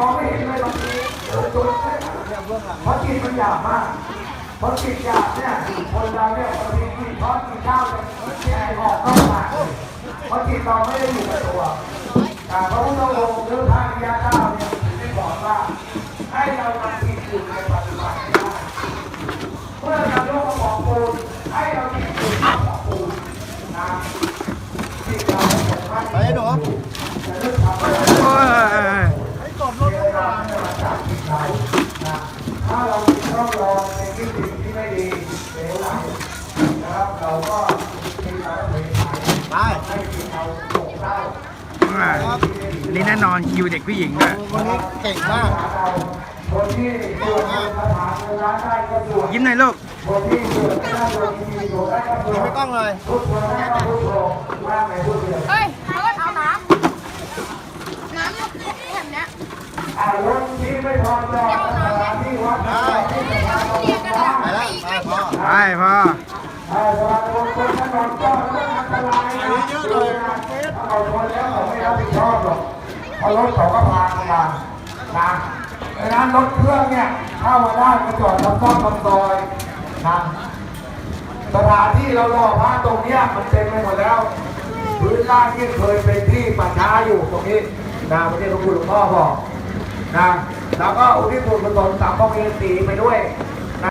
มองไม่เห็นเลยบางทีตัวแค่เพราะจิตมันหยาบมากเพราะจิตหยาบเนี่ยคนเราเนี่ยบางทีกินช้อนกินข้าวเนี่ยแยกออกเข้าปาเพราะจิตเราไม่ได้อยู่กับตัวแต่พระพุทธองค์หรือพระอริยเจ้าเนี่ยได้บอกว่าให้เรามาจิตอยู่ในปัจจุบันเมื่อเรายกกระบอกปูนให้เราจิตอยู่ในกระบอกปูนนะจิตเราไม่สามารถไปหนู ถ้าเรามีร่องรอยในที่สิ่งที่ไม่ดีเหลวไหลนะครับ เราก็มีการเผยไไปปให้จิตเราโศกเศร้าอันนี้แน่นอนคิวเด็กผู้หญิงด้วยวันนี้เก่งมากเราคนที่สวดในคาถาเงินล้านได้ก็สวดยิ้มหน่อยลูกคนที่สวดไม่ได้สวดที่สวดได้ก็สวยิ้มดไม่กล้องเลยพุทโธได้ก็พุทโธว่าไงพุทโธเฮ้ยเอาเอาน้ำน้ำแบบเนี้ยอารมณ์ที่ไม่พอใจสถานที่วัดที่สถานที่วัด ไปแล้วไป พ่อไปพ่อเออสวัสดีคนถนนก็เรื่องอันตรายนะเอะเลยถ้าเราชนแล้วเขาไม่รับผิดชอก็พากันมานะดังนั้นรถเครื่องเนี่ยเข้ามาได้ก็จอดทำซ่อมทำซอยนะสถานที่เรารอพระตรงเนี้ยมันเต็มไปหมดแล้วพื้นล่างที่เคยเป็นที่ป่าช้าอยู่ตรงนี้นะไม่ใช่หลวงปู่หลวงพ่อบอกนะแล้วก็อุทิศบุญกุศลสามพระเวสีไปด้วย